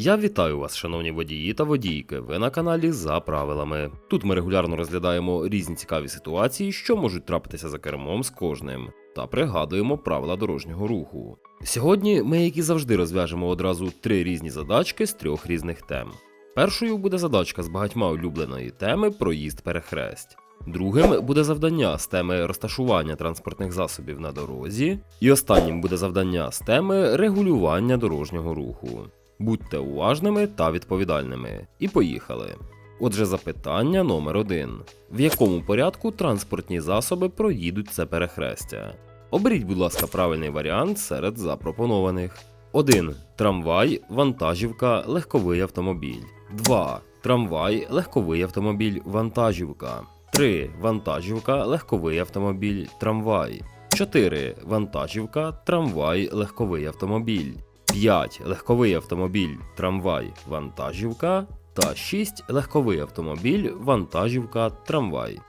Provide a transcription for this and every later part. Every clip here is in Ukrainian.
Я вітаю вас, шановні водії та водійки. Ви на каналі за правилами. Тут ми регулярно розглядаємо різні цікаві ситуації, що можуть трапитися за кермом з кожним, та пригадуємо правила дорожнього руху. Сьогодні ми, як і завжди, розв'яжемо одразу три різні задачки з трьох різних тем. Першою буде задачка з багатьма улюбленої теми проїзд перехресть. Другим буде завдання з теми розташування транспортних засобів на дорозі. І останнім буде завдання з теми регулювання дорожнього руху. Будьте уважними та відповідальними. І поїхали. Отже, запитання номер один: в якому порядку транспортні засоби проїдуть це перехрестя? Оберіть, будь ласка, правильний варіант серед запропонованих. 1. Трамвай, вантажівка, легковий автомобіль. 2. Трамвай, легковий автомобіль, вантажівка. 3. Вантажівка, легковий автомобіль, трамвай. 4. Вантажівка, трамвай, легковий автомобіль. 5. Легковий автомобіль, трамвай, вантажівка. Та 6. Легковий автомобіль, вантажівка, трамвай.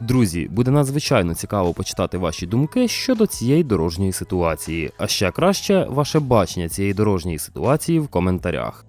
Друзі, буде надзвичайно цікаво почитати ваші думки щодо цієї дорожньої ситуації, а ще краще ваше бачення цієї дорожньої ситуації в коментарях.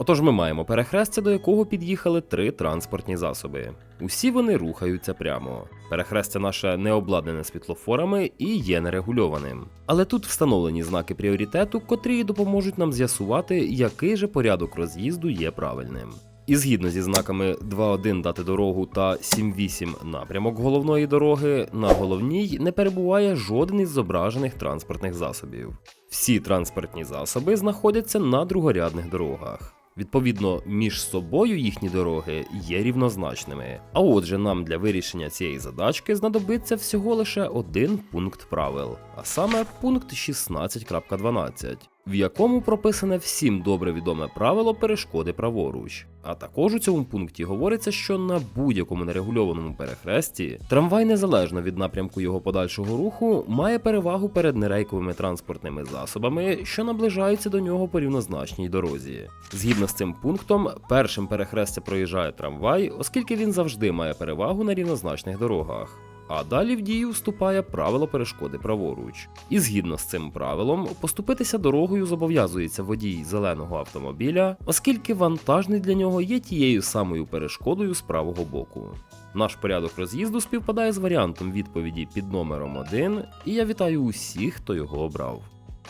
Отож, ми маємо перехрестя, до якого під'їхали три транспортні засоби. Усі вони рухаються прямо. Перехрестя наше не обладнане світлофорами і є нерегульованим. Але тут встановлені знаки пріоритету, котрі допоможуть нам з'ясувати, який же порядок роз'їзду є правильним. І згідно зі знаками 2.1 дати дорогу та 7.8 напрямок головної дороги, на головній не перебуває жоден із зображених транспортних засобів. Всі транспортні засоби знаходяться на другорядних дорогах. Відповідно, між собою їхні дороги є рівнозначними. А отже, нам для вирішення цієї задачки знадобиться всього лише один пункт правил, а саме пункт 16.12, в якому прописане всім добре відоме правило перешкоди праворуч. А також у цьому пункті говориться, що на будь-якому нерегульованому перехресті трамвай, незалежно від напрямку його подальшого руху, має перевагу перед нерейковими транспортними засобами, що наближаються до нього по рівнозначній дорозі. Згідно з цим пунктом, першим перехрестя проїжджає трамвай, оскільки він завжди має перевагу на рівнозначних дорогах. А далі в дію вступає правило перешкоди праворуч. І згідно з цим правилом, поступитися дорогою зобов'язується водій зеленого автомобіля, оскільки вантажний для нього є тією самою перешкодою з правого боку. Наш порядок роз'їзду співпадає з варіантом відповіді під номером 1, і я вітаю усіх, хто його обрав.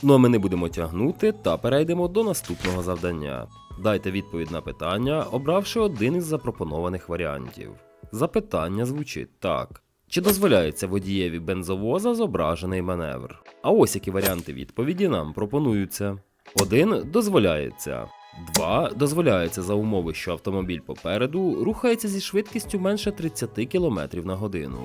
Ну а ми не будемо тягнути та перейдемо до наступного завдання. Дайте відповідь на питання, обравши один із запропонованих варіантів. Запитання звучить так. Чи дозволяється водієві бензовоза зображений маневр? А ось які варіанти відповіді нам пропонуються. 1. Дозволяється. 2. Дозволяється за умови, що автомобіль попереду рухається зі швидкістю менше 30 км на годину.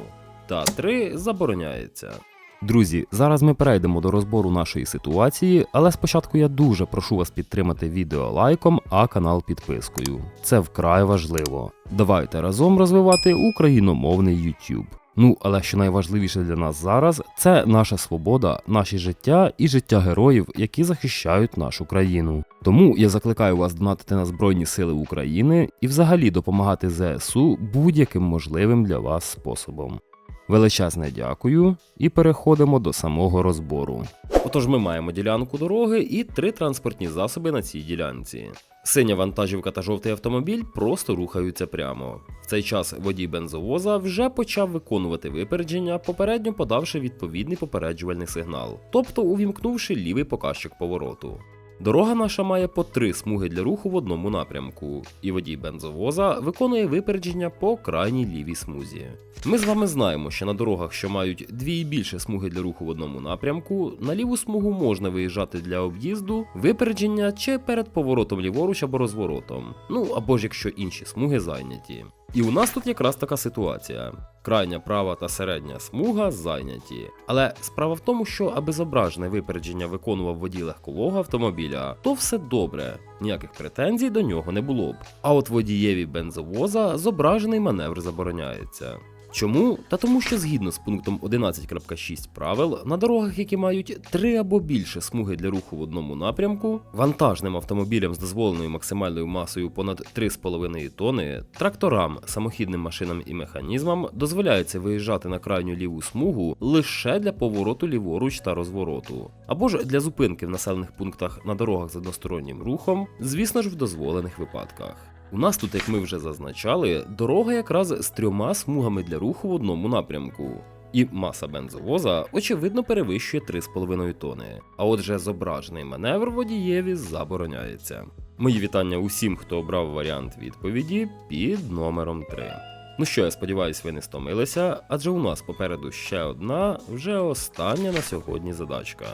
Та 3. Забороняється. Друзі, зараз ми перейдемо до розбору нашої ситуації, але спочатку я дуже прошу вас підтримати відео лайком, а канал підпискою. Це вкрай важливо. Давайте разом розвивати україномовний YouTube. Ну, але що найважливіше для нас зараз, це наша свобода, наші життя і життя героїв, які захищають нашу країну. Тому я закликаю вас донатити на Збройні Сили України і взагалі допомагати ЗСУ будь-яким можливим для вас способом. Величезне дякую і переходимо до самого розбору. Отож, ми маємо ділянку дороги і три транспортні засоби на цій ділянці. Синя вантажівка та жовтий автомобіль просто рухаються прямо. В цей час водій бензовоза вже почав виконувати випередження, попередньо подавши відповідний попереджувальний сигнал, тобто увімкнувши лівий показчик повороту. Дорога наша має по три смуги для руху в одному напрямку, і водій бензовоза виконує випередження по крайній лівій смузі. Ми з вами знаємо, що на дорогах, що мають дві і більше смуги для руху в одному напрямку, на ліву смугу можна виїжджати для об'їзду, випередження чи перед поворотом ліворуч або розворотом, ну або ж якщо інші смуги зайняті. І у нас тут якраз така ситуація. Крайня права та середня смуга зайняті. Але справа в тому, що аби зображене випередження виконував водій легкового автомобіля, то все добре, ніяких претензій до нього не було б. А от водієві бензовоза зображений маневр забороняється. Чому? Та тому, що згідно з пунктом 11.6 правил, на дорогах, які мають три або більше смуги для руху в одному напрямку, вантажним автомобілям з дозволеною максимальною масою понад 3,5 тонни, тракторам, самохідним машинам і механізмам дозволяється виїжджати на крайню ліву смугу лише для повороту ліворуч та розвороту, або ж для зупинки в населених пунктах на дорогах з одностороннім рухом, звісно ж в дозволених випадках. У нас тут, як ми вже зазначали, дорога якраз з трьома смугами для руху в одному напрямку. І маса бензовоза очевидно перевищує 3,5 тони. А отже, зображений маневр водієві забороняється. Мої вітання усім, хто обрав варіант відповіді під номером 3. Ну що, я сподіваюся, ви не стомилися, адже у нас попереду ще одна, вже остання на сьогодні задачка.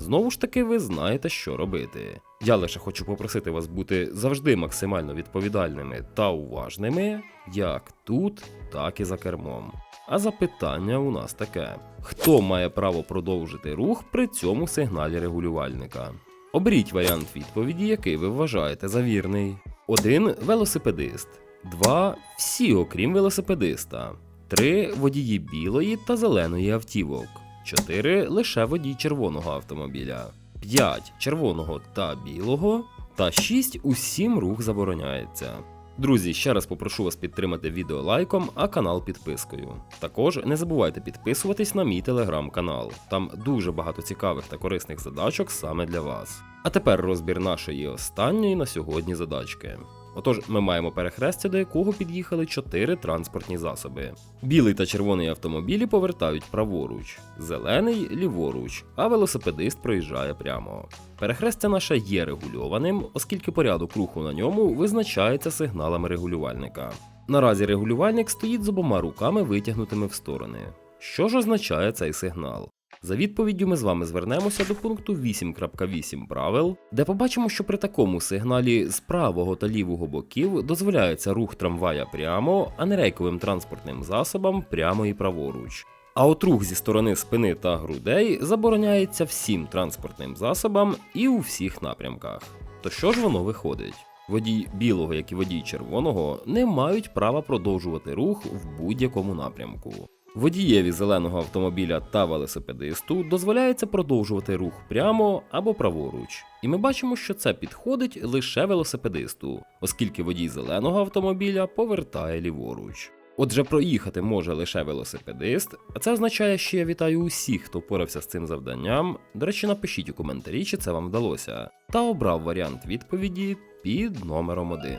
Знову ж таки, ви знаєте, що робити. Я лише хочу попросити вас бути завжди максимально відповідальними та уважними, як тут, так і за кермом. А запитання у нас таке: хто має право продовжити рух при цьому сигналі регулювальника? Оберіть варіант відповіді, який ви вважаєте за вірний. 1. Велосипедист. 2. Всі, окрім велосипедиста. 3. Водії білої та зеленої автівок. 4. Лише водій червоного автомобіля. 5. Червоного та білого. Та 6. Усім рух забороняється. Друзі, ще раз попрошу вас підтримати відео лайком, а канал підпискою. Також не забувайте підписуватись на мій телеграм-канал. Там дуже багато цікавих та корисних задачок саме для вас. А тепер розбір нашої останньої на сьогодні задачки. Отож, ми маємо перехрестя, до якого під'їхали чотири транспортні засоби. Білий та червоний автомобілі повертають праворуч, зелений ліворуч, а велосипедист проїжджає прямо. Перехрестя наше є регульованим, оскільки порядок руху на ньому визначається сигналами регулювальника. Наразі регулювальник стоїть з обома руками витягнутими в сторони. Що ж означає цей сигнал? За відповіддю ми з вами звернемося до пункту 8.8 правил, де побачимо, що при такому сигналі з правого та лівого боків дозволяється рух трамвая прямо, а не рейковим транспортним засобам прямо і праворуч. А от рух зі сторони спини та грудей забороняється всім транспортним засобам і у всіх напрямках. То що ж воно виходить? Водій білого, як і водій червоного, не мають права продовжувати рух в будь-якому напрямку. Водієві зеленого автомобіля та велосипедисту дозволяється продовжувати рух прямо або праворуч. І ми бачимо, що це підходить лише велосипедисту, оскільки водій зеленого автомобіля повертає ліворуч. Отже, проїхати може лише велосипедист, а це означає, що я вітаю усіх, хто впорався з цим завданням. До речі, напишіть у коментарі, чи це вам вдалося, та обрав варіант відповіді під номером 1.